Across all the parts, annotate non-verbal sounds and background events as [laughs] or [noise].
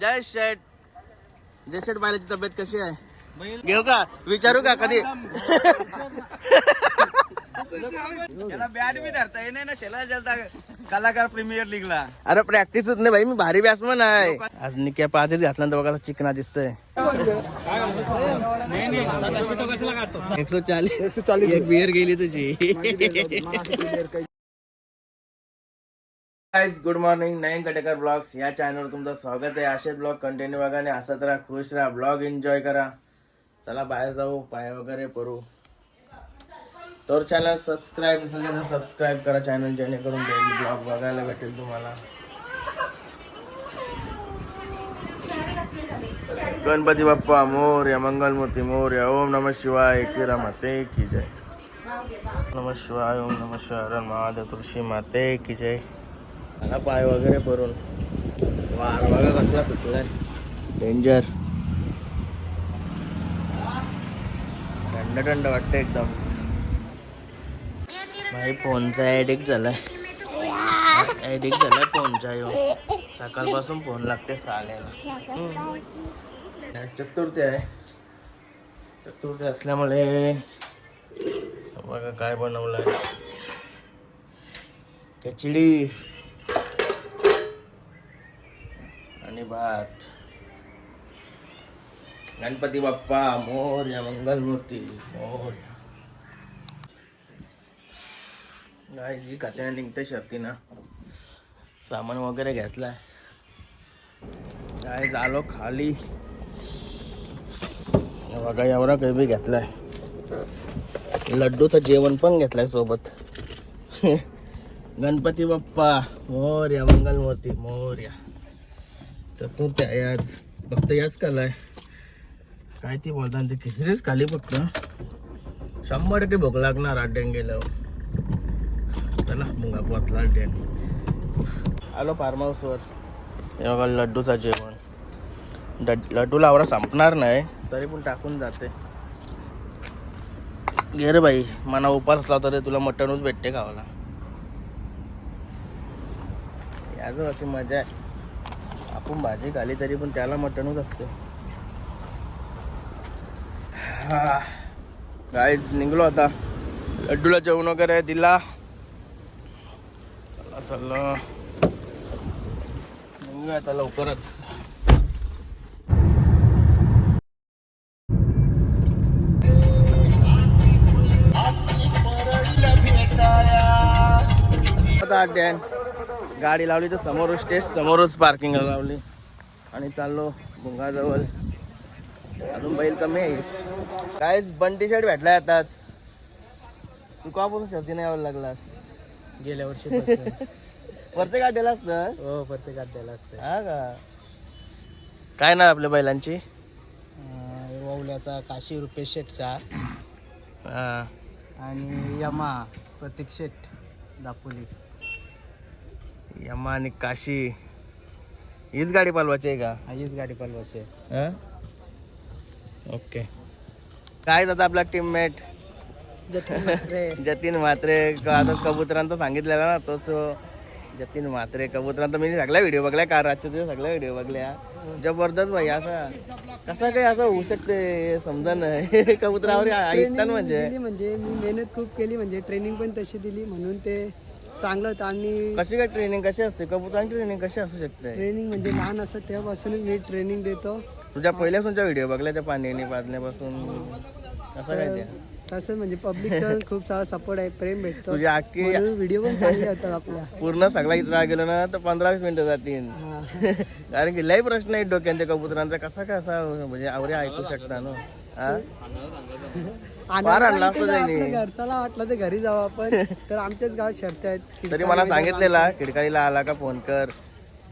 जय शेठ. जय शेठ बायलाची तब्येत कशी आहे? घेऊ का? विचारू का कधी? त्याला बॅट बी धरता येणे ना शेला जलता कलाकार प्रीमियर लीगला. अरे प्रॅक्टिस होत नाही भाई मी भारी बॅट्समन आहे. आज निक्या पाचच घातल्यानंतर बघा चिकना दिसतंय. एकशे चाळीस एकशे चाळीस. एक बिअर गेली तुझी. Good morning Nayan Katekar blogs या चॅनलवर तुमचं स्वागत आहे असे ब्लॉग कंटिन्यू बघा आणि असंच राहा खुश राहा ब्लॉग एन्जॉय करा चला बाहेर जाऊ पाय वगैरे करू तर चॅनल सबस्क्राईब नसेल तर सबस्क्राईब करा चॅनल जेणेकरून डेली ब्लॉग बघायला भेटेल तुम्हाला गणपती बाप्पा मोर्या मंगलमूर्ती मोर्या ओम नम शिवाय किरा माते की जय नम शिवाय ओम नम शिवाय हरण महादेव तुळशी माते की जय मला पाय वगैरे भरून. वार बघा कसला सुटलाय. डेंजर थंड थंड वाटतं एकदम. भाई फोनचा ऍडिक्ट झालाय. ऍडिक्ट झालाय फोनचा यो. सकाळपासून फोन लागते साल्याला आज चतुर्थी आहे. चतुर्थी असल्यामुळे बघा काय बनवलंय. खिचडी. आणि भात. गणपती बाप्पा मोर्या मंगलमूर्ती मोर्या. गाय जी खात्याने निघते शर्ती ना सामान वगैरे घेतलाय. काय झालो खाली. बघा एवढा काही बी घेतलाय. लड्डूचं जेवण पण घेतलाय सोबत. [laughs] गणपती बाप्पा मोर्या मंगलमूर्ती मोर्या. चतुर्थ्या याच फक्त याच कालाय काय ती बोलतात ते खिचडीच खाली फक्त. शंभर टक्के भूक लागणार आड्यान गेल्यावर चला मुंगा पोचला आड्यान आलो फार्म हाऊसवर हे लड्डूचा लड्डूचं जेवण. लड्डू लावरा संपणार नाही तरी पण टाकून जाते. घे रे बाई मना उपास असला तरी तुला मटणच भेटते खावाला. ॲज अशी मजा आहे. आपण भाजी खाली तरी पण त्याला मटणच असते. काय निघलो आता. लड्डूला जेवण वगैरे दिला. चला चला. निघूया आता लवकरच. आता डॅन गाडी लावली तर समोरच टेस्ट समोरच पार्किंग लावली. आणि चाललो भुंगाजवळ. अजून बैल कमी आहे काय बंटी शर्ट भेटलाय आताच. तू कापासून शर्ती नाही यावं लागलास? गेल्या वर्षी [laughs] प्रत्येक गाडीला असतं हो प्रत्येक अड्ड्याला असते हा का? काय ना आपल्या बैलांची? ववल्याचा काशी रुपेश शेटचा. आणि यमा प्रतीक शेट दापोली. यमा आणि काशी. हीच गाडी पालवायची आहे का? हा, हीच गाडी पालवायची आहे. हा? ओके. काय आता आपला टीममेट जतीन म्हात्रे. [laughs] जतीन म्हात्रे. क- आता कबुतरांचा सांगितलेला ना तोच जतीन म्हात्रे कबुतरांचा. मी सगळ्या व्हिडिओ बघलाय का रातच्या दिवस सगळ्या व्हिडिओ बघल्या. जबरदस्त भाई असा कसा काही असं होऊ शकते समजा नाही [laughs] कबुतरावर ऐकतात म्हणजे. म्हणजे मी मेहनत खूप केली म्हणजे ट्रेनिंग पण तशी दिली म्हणून ते चांगलं होतं. आणि कशी काय ट्रेनिंग कशी असते? कबुतरांची ट्रेनिंग कशी असू शकते? ट्रेनिंग म्हणजे लहान असतं तेव्हापासूनच मी ट्रेनिंग देतो. तुझ्या पहिल्यापासूनच्या व्हिडिओ बघल्या त्या पाण्याने पाजण्यापासून कसं काय ते तसं म्हणजे पब्लिक [laughs] खूप सारा सपोर्ट आहे प्रेम भेटतो. तुझी व्हिडिओ पण चांगले होतात आपल्या. पूर्ण सगळा इथं गेलो ना तर पंधरा वीस मिनिटं जातील. हा. [laughs] कारण की लय प्रश्न आहेत डोक्यांच्या कबुतरांचा. कसा कसा म्हणजे आवरे ऐकू शकता ना? हा? [laughs] आणला वाटलं तर घरी जाऊ आपण. [laughs] तर आमच्याच गावात शर्त आहेत तरी मला सांगितलेला खिडकालीला आला का फोन कर.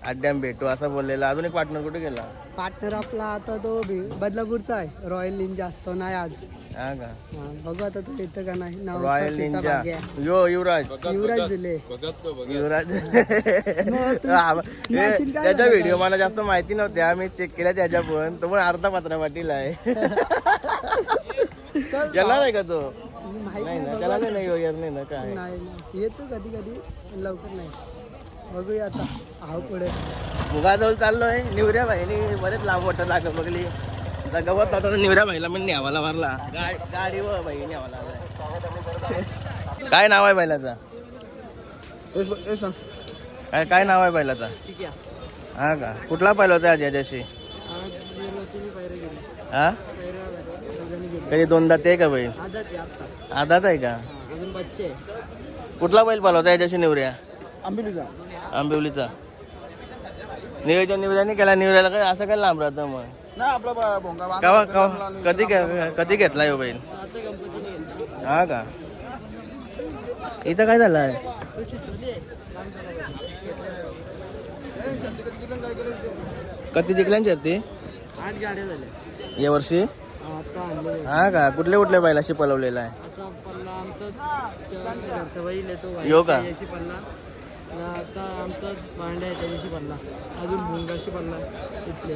अड्ड्याम भेटू असं बोललेला. अजून एक पार्टनर कुठे गेला? पार्टनर आपला आता तो बदलापूरचा आहे. रॉयल निंजा तो नाही आज. का? बघू आता तो येतं का नाही. Royal Ninja. यो युवराज. युवराज दिले. युवराज. [laughs] तू- त्याच्या व्हिडिओ मला जास्त माहिती नव्हत्या. मी चेक केल्या त्याच्या पण. तो पण अर्धा पत्रा पाटील आहे. [laughs] चल गेला नाही का तो? माहीत नाही नाही ना त्याला नाही नाही वगैरे नाही ना काय? नाही नाही. येतो कधी कधी पण लवकर नाही. बघूया आता. आहो पुढे. मुगाजवळ चाललोय. निवऱ्या भाईनी बरेच लांब वाटत लागत बघली. आता गवत होता तर निवऱ्या भाईला मी न्यावाला मारला. गा- गाडी व भाई न्यावाला. काय नाव आहे बैलाचा? काय काय नाव आहे बैलाचा? ठीक आहे. हा का? कुठला बैल होता आज याच्याशी हा? कधी दोनदा ते का बैल? आजात आहे का? कुठला बैल पालवता याच्याशी निवऱ्या? आंबिलीचा आंबिवलीचा. नियोजन निवऱ्याने केला निवऱ्याला काय असं काय लांब राहतं मग? कवा कवा कधी कधी घेतला हो बैल? हा का? इथं काय झालं आहे कधी जिंकल्या शर्ती आठ गाड्या झाल्या. या वर्षी? हा का? कुठल्या कुठल्या पलवलेला आहे? बैल यो का? पल्ला. आता आमचा भांडा आहे त्याच्याशी पल्ला. अजून भुंगाशी पल्ला. इथले.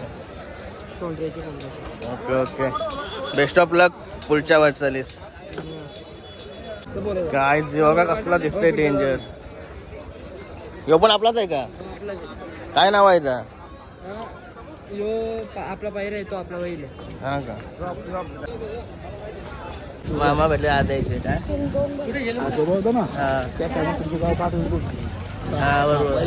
कोंड्याची कोंड्याशी okay okay. Best of luck पुढच्या वाटचालीस काय जीवा का कसला दिसतंय डेंजर यो पण आपलाच आहे का? आपला काय नाव आहे याचा? हा, यो आपला पायरा आहे तो आपला बैल आहे. हा का? मामा भेटले आज यायचे काय? कुठे गेलो? हा हा. बरोबर.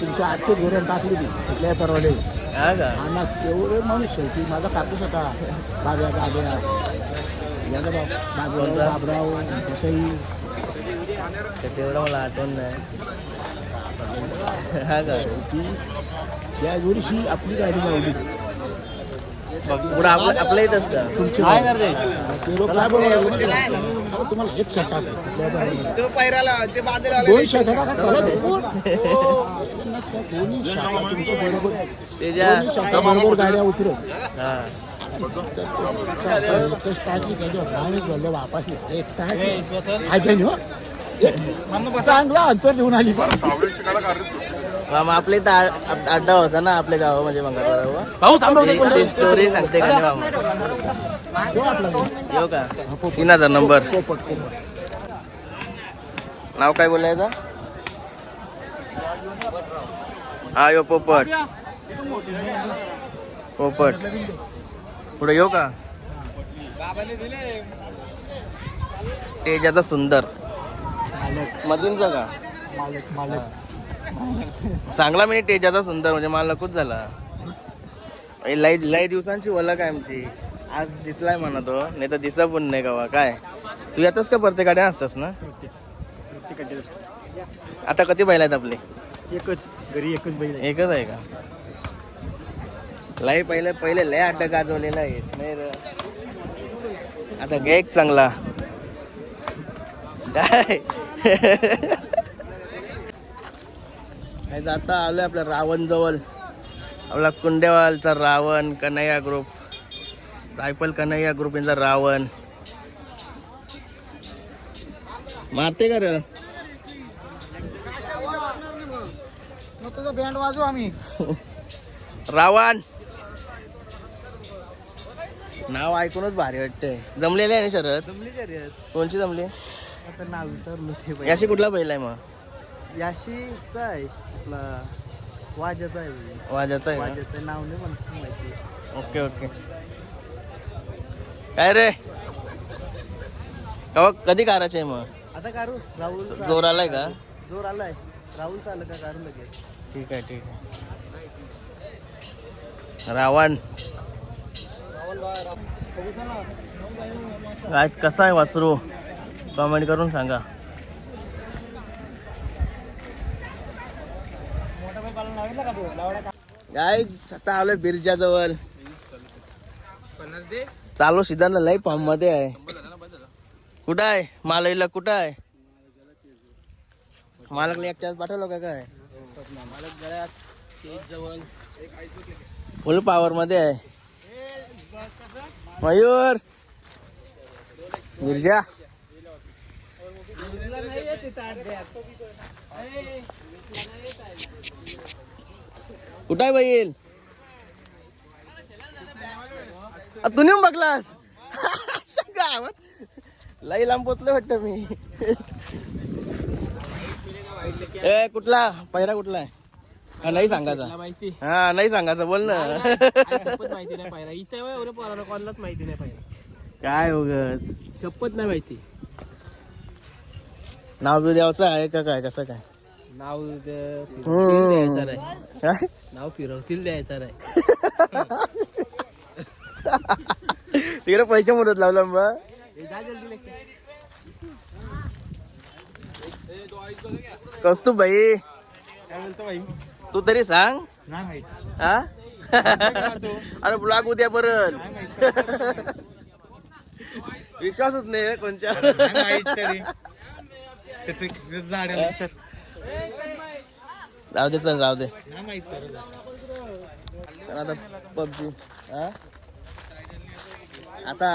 तुमच्या आठशे धोरण टाकली ती कुठल्या परवडे हा का? आणि तेवढे माणूस आहे की माझा कापूस होता. बाब्या बाब्या. याचा बाब बाबराव बाबराव देसाई ते तेवढं मला आठवण नाही. हा का? की त्या आपली गाडी लावली. पुढं आपलं आपलं येतच का? तुमची ते लोक काय बोलावले अहो, तुम्हाला एक दोन. हा, त्या दोन्ही शाखा तुमच्या बरोबर त्याच्या दोन्ही शाखा बरोबर गाड्या उतरत हा. हो चांगला अंतर देऊन आली. मामा आपल्या इथं आ- अड्डा होता ना आपल्या गावा म्हणजे मंगळवार स्टोरी सांगते का नाही मामा? येऊ का? तीन हजार नंबर. नाव काय बोलायचं हा यो पोपट. पोपट. पुढे येऊ का? तेजाचा सुंदर. मधूनचा का? चांगला मी तेजाचा सुंदर म्हणजे मला लकूच झाला. लय लय दिवसांची ओळख आहे आमची. आज दिसलाय म्हणा तो नाही तर दिसा पण नाही गावा. काय? तू येतस का प्रत्येक गाड्या असतास ना? आता कधी बैल आहेत आपले? एकच घरी एकच बैल एकच आहे का? लय पहिले पहिले लय अड्डा गाजवलेला आहे. नाही र. आता घे एक चांगला. [laughs] काय? काय आता आलोय आपल्या रावण जवळ आपला कुंडेवालचा Ravan Kanhaiya group rifle Kanhaiya group यांचा रावण. मारते का र? बँड वाजू आम्ही रावण. नाव ऐकूनच भारी वाटतंय. जमलेले आहे ना शरद? कोणची जमली? नाव विसरलो कुठला बैल आहे मग? याशीचा आहे आपला वाजाचा आहे. वाजाचा आहे वाजाचं नाव नाही म्हणतो माहिती ना? Okay okay. काय रे? कवा कधी काराचे आहे मग? आता कारू? राहुल जोर आलाय का? जोर आलाय. राहुल आलं का कारू लगेच? ठीक आहे ठीक आहे. रावण. आज कसा आहे वासरू? कमेंट करून सांगा. काय आता आलोय बिरजा जवळ चालू सिद्धांत लई फॉर्ममध्ये आहे. कुठं आहे? मालईला कुठं आहे? मालकला एकट्याच पाठवलं का काय? फुल पॉवर मध्ये आहे. मयूर. मिर्जा कुठं आहे बैल तू नेऊन बघलास? गावात. लई लांब पोचलो वाटतं मी. ए कुठला? पहिला कुठला आहे? हा, नाही सांगायचा. माहिती. हा नाही सांगायचं. बोल ना. शपथ माहिती नाही पाहिला इथे एवढं पोराला कोणालाच माहिती नाही पाहिला काय उगच? शपथ नाही माहिती. नाव बी द्यावचं आहे का काय? कसं काय? नाव. द्यायचं नाही नाव फिरवतील द्यायचं नाही तिकडे पैसे मुदत लावलं मग जा जल्दी लेके. कौस्तुभ भाई तू तरी सांग. हा अरे ब्लॉग उद्या परत. विश्वासच नाही रे कोणच्या. राहू दे चल राहू दे. आता पबजी आता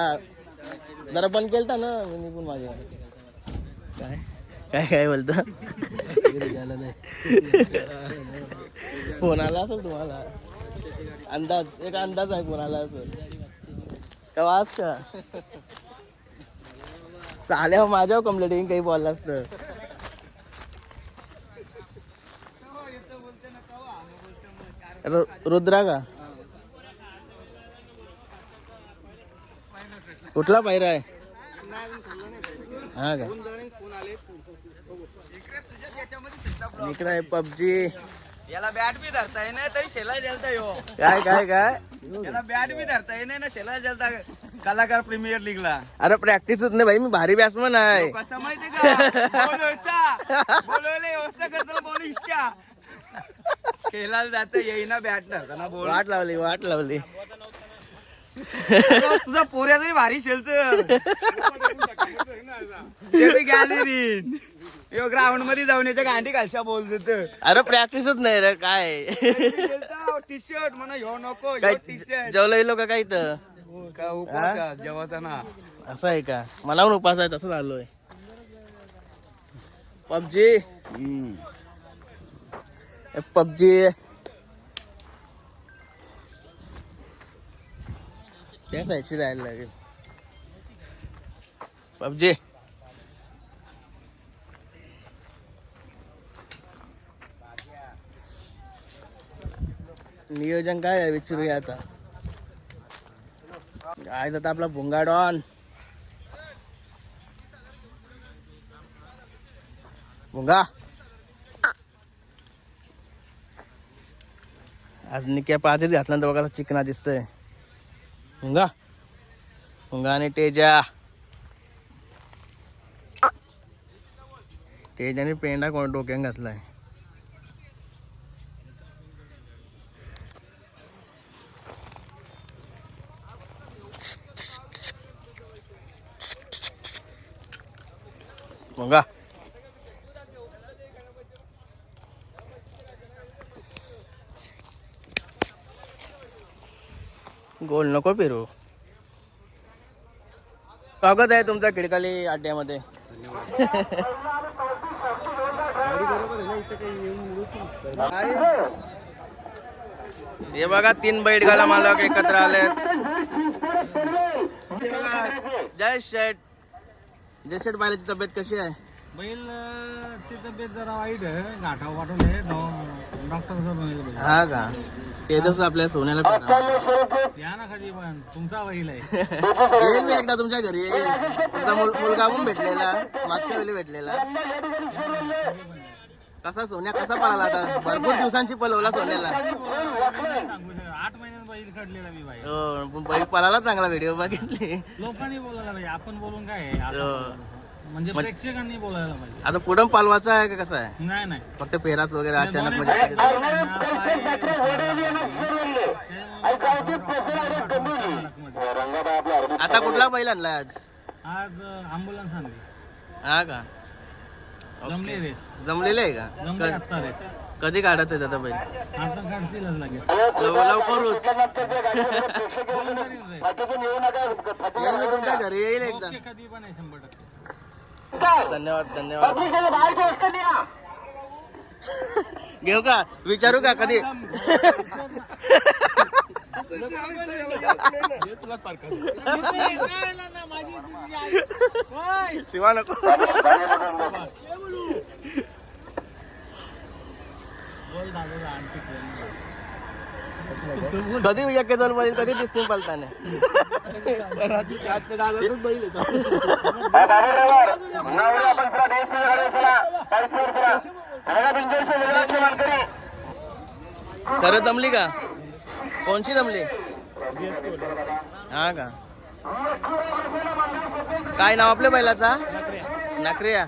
जरा बंद केलता ना मी निघून माझ्या काय? काय काय बोलतो? फोन आला असेल तुम्हाला? अंदाज एक अंदाज आहे फोन आला असेल. का वाच का? चाल्यावर माझ्यावर कंप्लेंट काही बोलला असतं रुद्रा का? कुठला पायरा आहे? हा का? इकडे आहे पबजी. याला बॅट बी धरता येईना तरी शेला जलता यो. काय काय काय? याला बॅट बी धरता येईना ना शेला जलता कलाकार प्रीमियर लीगला अरे प्रॅक्टिस होत नाही भाई मी भारी बॅट्समन आहे. कसं माहिती का? बोलवले करताना बोल इच्छा. खेळायला जात येईना बॅट धरताना बोल वाट लावली वाट लावली. तुझा पोऱ्या तरी भारी शेलत गॅलरी यो ग्राउंडमध्ये जाऊन याच्या गांडी घालशा बोल देत अरे प्रॅक्टिसच नाही रे काय? टी शर्ट म्हणा ह्यो नको टी शर्ट जेवलं येलो का काय उपवास जेवाचा ना? असं आहे का? मला पण उपास आहे तसंच आलोय पबजी. पबजी. त्या साईडशी जायला लागेल. पबजी. नियोजन काय आहे विचारूया आता. काय जात आपला भुंगाडॉन भुंगा. आज निक्या पाचच घातल्यानंतर बघा चिकना दिसतंय. हुंगा? हुंगा आणि तेजा. टेजाने पेंडा कोण डोक्यात घातलाय भुंगा गोल नको फिरू. स्वागत आहे तुमचा खिडकाली अड्ड्यामध्ये हे बघा तीन बैठ गाला मालक एकत्र बघा, जय शेठ. जय शेठ बायलाची तब्येत कशी आहे? बैल ची तब्येत जरा वाईट आहे. गाठाव पाठवले डॉक्टर हा का? ते तसं आपल्या सोन्याला. या ना कधी पण तुमचा बैल आहे. येईल मी एकदा तुमच्या घरी येईल. तुमचा मुल- मुलगा पण भेटलेला मागच्या वेळी भेटलेला. कसा सोन्या कसा पळाला आता? भरपूर दिवसांची पलवला सोन्याला. सांगू शकत आठ महिन्यात बैल काढलेला मी बाई. हो, पण बैल पळाला चांगला व्हिडिओ बघितली. लोकांनी बोलायला पाहिजे आपण बोलून काय आहे? असं हो. बोलायचं. म्हणजे प्रेक्षकांनी बोलायला पाहिजे. आता पुढं पालवाचा आहे का कसा आहे? नाही नाही. फक्त पेराच वगैरे अचानक म्हणजे पाय त्याच्यामुळे आता कुठला बैल आणलाय आज? आज अँब्युलन्स आणली. हा का? जमली रेस जमलेलं आहे का? जमली आत्ता रेस. क- कधी काढायचं आहे आता बैल? आता काढतीलच लव- लवकरच मी तुमच्या घरी येईल एकदा. ओके, कधी पण आहे शंभर टक्के. धन्यवाद धन्यवाद. घेऊ का? विचारू का कधी? शिवा नको. कधी एके दोन बैल कधी दिसतील पलताने? सर जमली का? कोणची जमली हा का? काय नाव आपल्या बैलाचा? नकरिया.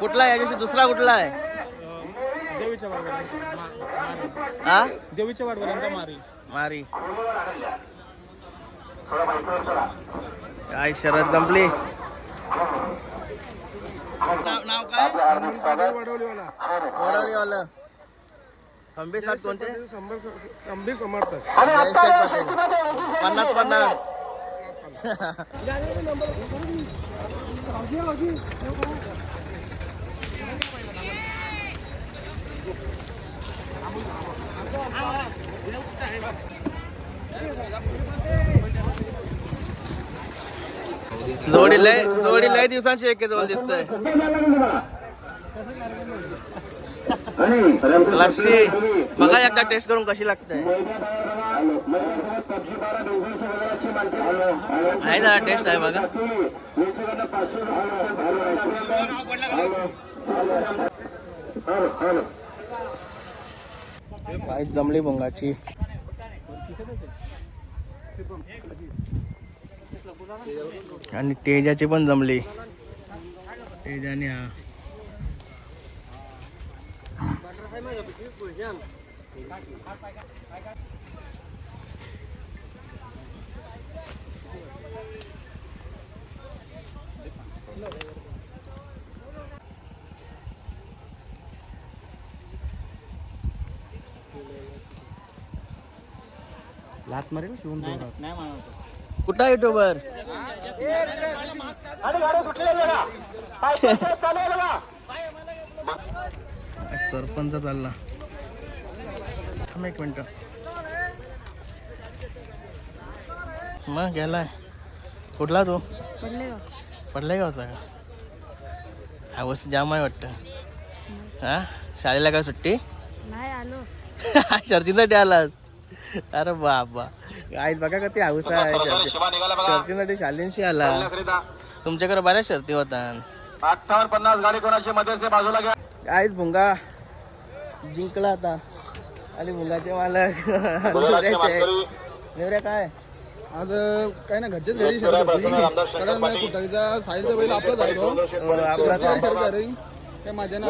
कुठला आहे? याच्याशी दुसरा कुठला आहे? हा देवीच्या वाटपर्यंत मारी. मारी. काय शरद जमली. नाव नाव काय? वडवलीवालं खंबी सात कोणते? समर्थक जयशेठ पटेल. पन्नास पन्नास. जोडी लय जोडी लय दिवसांची एके जवळ दिसतंय. लस्सी. बघा एकदा टेस्ट करून कशी लागते आहे जरा टेस्ट आहे बघा. काय जमली भोंगाची. आणि तेजाची पण जमली. तेजाने हा. लात मारेल शिवून कुठं आहे युट्यूबर सरपंच चालला. एक मिनिट. मग गेलाय. कुठला तू? पडले गावचा का? हवस जाम आहे वाटतं. हा? शाळेला काय सुट्टी? नाही आलो. [laughs] शर्तीसाठी आलास? अरे बाबा. काय बघा का ते हाऊस आहे. शर्ती- शर्तीसाठी शालींशी आला. तुमच्याकडे बऱ्याच शर्ती होतात. पन्नास गाडी कोणाची मध्ये बाजूला घ्या. काहीच भुंगा. जिंकला आता. आणि भुंगाचे मालक. नेवऱ्या काय? आज काय ना घरचेच घरी शरद होती कारण साहिलचा बैल आपलाच आहे तो. अं, आपला चार शरद आहे रे. काय माझ्या ना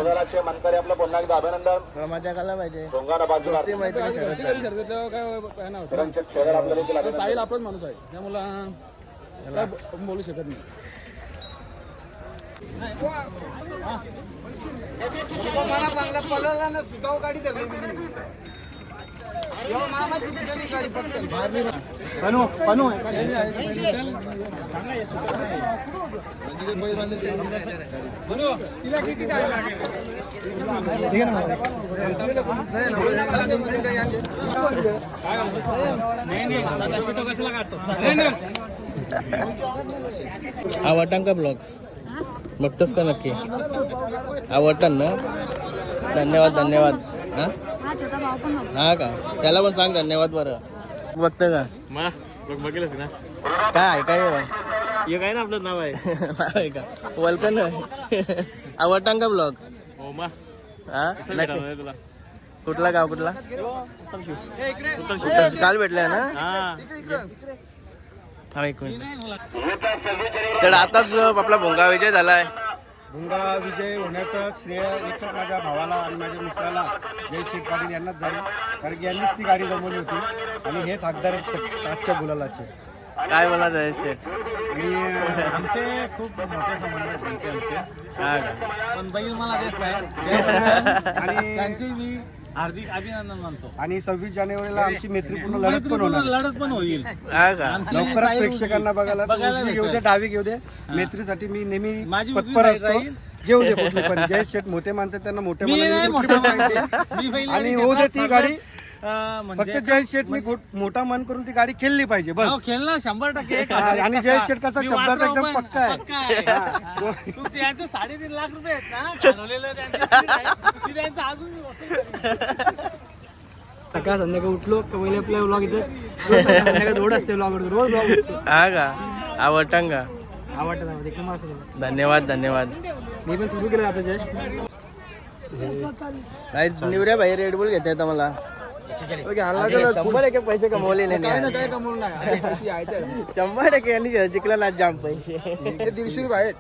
मजा करायला पाहिजे दोस्ती मैत्री घरची शरद घरी शरद असल्यावर काय काय ना होतं. तो साहिल आपलाच माणूस आहे. त्यामुळं काय ब- बोलू शकत नाही. आवडतान का ब्लॉग. बघतोस का नक्की? आवडतात ना? धन्यवाद धन्यवाद. हा? हा हा का? त्याला पण सांग धन्यवाद बरं. बघतं का? बघेलच ना? काय काय हे काय ना आपलं नाव आहे? [laughs] का? वलकन आवडतान का ब्लॉग हो मा. हा? तुला? कुठला गाव कुठला? काल भेटलाय ना? तर आताच आपला भोंगा विजय झालाय. भुंगा विजय होण्याचं श्रेय एकच माझ्या भावाला आणि माझ्या मित्राला जय शेठ पाटील यांनाच जाईल कारण की यांनीच ती गाडी जमवली होती. आणि हेच हकदार आहेत आजच्या गुलालाचे. काय बोला जयेश शेठ? आणि आमचे खूप मोठे संबंध आहेत त्यांचे आमचे. हा का? पण बैल मला देत नाही आणि [laughs] त्यांचे मी हार्दिक अभिनंदन मानतो. आणि सव्वीस जानेवारीला आमची मैत्रीपूर्ण लढत पण होणार. लढत पण होईल. हा का? आमची लवकरच साई प्रेक्षकांना बघायला बघायला उजवी घेऊ दे. डावी घेऊ दे. मैत्रीसाठी मी नेहमी माझी उजवी तत्पर असतो. राहील. घेऊ दे कुठली पण. जय शेठ मोठे माणसं त्यांना मोठे मी नाही माणूस. मी आणि होऊ दे ती गाडी. फक्त जय शेटनी खूप मोठा मन करून ती गाडी खेळली पाहिजे बस. खेळ ना शंभर टक्के हा, आणि. जय शेटकाचा मी शब्दाचा वासराव एकदम पक्का आहे. पक्का आहे. तू त्यांचे साडेतीन लाख रुपये आहेत ना अजून मी. सकाळ संध्याकाळ उठलो पहिले आपल्या ब्लॉग इथे. संध्याकाळ दौड असते ब्लॉग रोज ब्लॉग हा का? आवडतं का? आवडतं. धन्यवाद धन्यवाद. मी पण सुरू केलं आता जस्ट काय निवऱ्या भाई रेड बुल घेता येतं मला. शंभर टक्के पैसे कमवले नाही काय कमवून नाही. पैसे आहेत शंभर टक्के यांनी जिंकला ना जाम पैसे. ते दीडशे रुपये आहेत.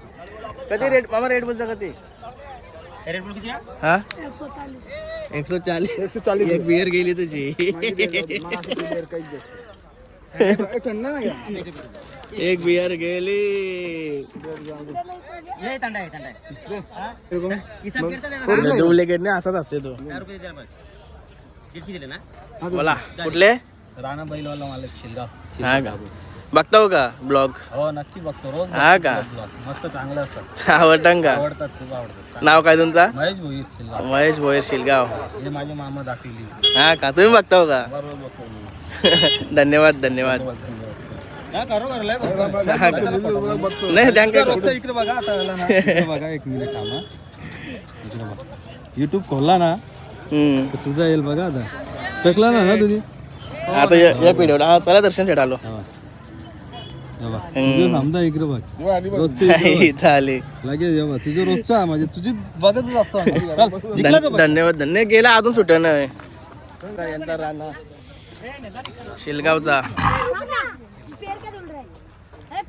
कधी रेट मामा रेड बुलचा कधी? हा? एक सौ चालीस एकशे चालीस एकशे चालीस एक बिअर गेली. तुझी एक बिअर गेली डुप्लिकेट नाही. असाच असते तो. बोला कुठले? राणा बैलवाला मालक शिलगाव हा का? बघतो का ब्लॉग? हो नक्की बघतो रोज हा का? मस्त चांगलं असतं. आवडतं का? आवडतात खूप आवडतात. नाव काय तुमचा? महेश भोई शिलगाव महेश भोयर शिलगाव हे माझे मामा दाखवली. हा का? तुम्ही बघतो का? बरोबर बघतो मी. [laughs] धन्यवाद धन्यवाद. काय करू करलाय हा का? नाही इकडे बघा आता आला ना. इकडे बघा एक मिनिट थांबा. इकडे बघा. युट्यूब खोलला ना? हम्म. तर तुझा येईल बघा आता. टकला ना आता या या पिढीवर. हा चला दर्शन शेट आलो तुझं थांबता इकडे बघ. रोजचं इथं आले. लगेच ये बघ तुझं रोजचा म्हणजे तुझी बघतच असतो. आम्ही. धन- धन्यवाद. धन्य गेला अजून सुट नाही यांचा राणा. शिलगावचा.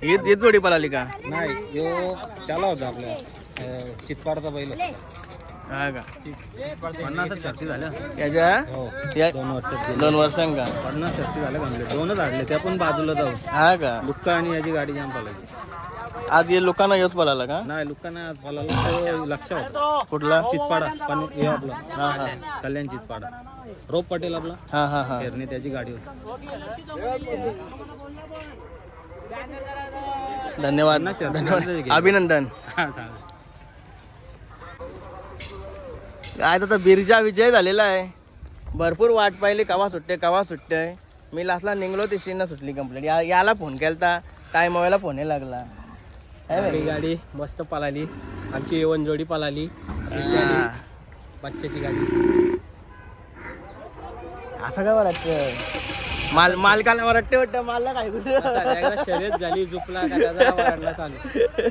ही ही जोडी पळाली का? नाही यो त्याला होता आपल्या चितपाडचा बैल. होता. हा का? पन्नास शर्ती झाल्या. याच्या? हो. दोन दोन वर्षांका पन्नास झाल्या दोनच हाडले त्या पण बाजूला जाऊ हा का? लुक्का आणि याची गाडी जाम पालायची आज हे लोकांना येऊच पळाला का? नाही लुक्का नाही आज पालाला लक्ष होता. कुठला? चितपाडा पण हे आपला. हा हा. कल्याण चितपाडा रोप पटेल आपला. हा हा हा. फेरणे त्याची गाडी होती. धन्यवाद. धन्यवाद. अभिनंदन. हा, चालेल. काय आता बिरजा विजय झालेला आहे. भरपूर वाट पाहिली कवा सुट्टे कवा सुट्टे मी लास्टला निघलो तिशीनं सुटली कंप्लेंट या याला फोन केलता काय मोबाईलला फोन लागला. गाडी? गाडी मस्त पळाली. आमची एवन जोडी पळाली. बच्च्याची गाडी. असं काय वाटतं माल मालकाला वाटते वाटतं मला काय कुठे शर्यत झाली झुपला चालू.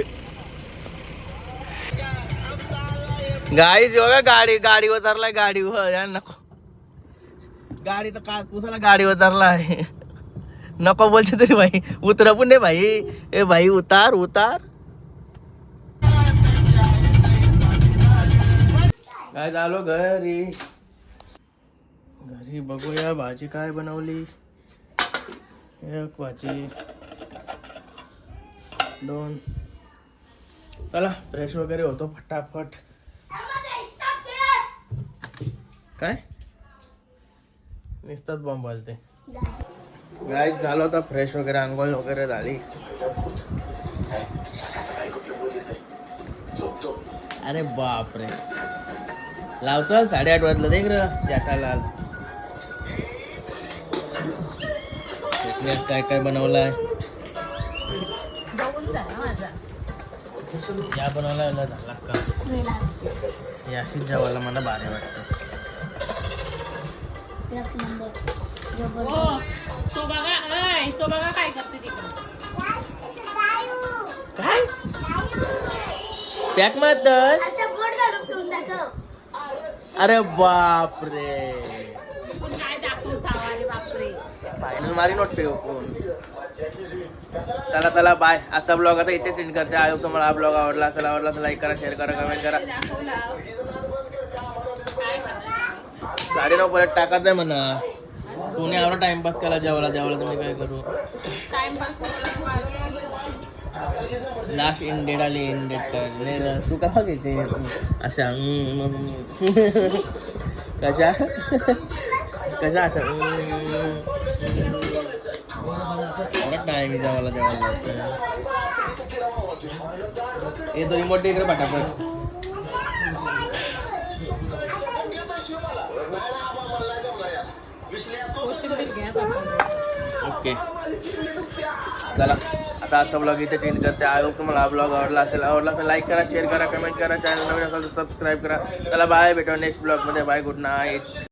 [laughs] गाडी बघा गाडी गाडी वचारलाय गाडी नको. गाडी तर काच पुसाला गाडी वचारलाय. नको बोलते तरी भाई. उतरा पण नाही भाई. ए भाई उतार उतार. काय झालो घरी? घरी बघूया भाजी काय बनवली? एक भाजी. दोन. चला फ्रेश वगैरे होतो फटाफट. काय? नुसतंच बॉम्ब वाजते. गाय झालं होता फ्रेश वगैरे आंघोळ वगैरे झाली. अरे बापरे. लावचाल साडेआठ वाजलं देख र लाल फिटनेस काय काय बनवलाय? या बनवलाय ना झाला का? हे अशीच जेवायला मला भारी वाटतं. तो बघा अय, तो बघा काय करते तिकडे. काय? पॅक अरे बाप रे काय दाखवता अरे बापरे. फायनल मारी नोट कोण. चला चला बाय आजचा ब्लॉग आता इथे चेंज करते. आयो तुम्हाला हा ब्लॉग आवडला चला आवडला तर लाईक करा शेअर करा कमेंट करा. दाखवला. साडेनऊ पर्यंत टाकायचं आहे म्हणा. कोणी आवडा टाइमपास केला जेवायला जेवायला तुम्ही काय करू? लास्ट इन डेट आली इन डेट तू कसा घेते अशा कशा? कशा अशा? टाइम जेवायला जेवायला हे तो रिमोट इकडे पटापट. ओके. चला आता आजचा ब्लॉग इथे चेंज करते. आय होप तुम्हाला हा ब्लॉग आवडला असेल. आवडला तर लाईक करा शेअर करा कमेंट करा. चॅनल नवीन असेल तर सबस्क्राईब करा. चला बाय भेटू नेक्स्ट ब्लॉगमध्ये बाय गुड नाईट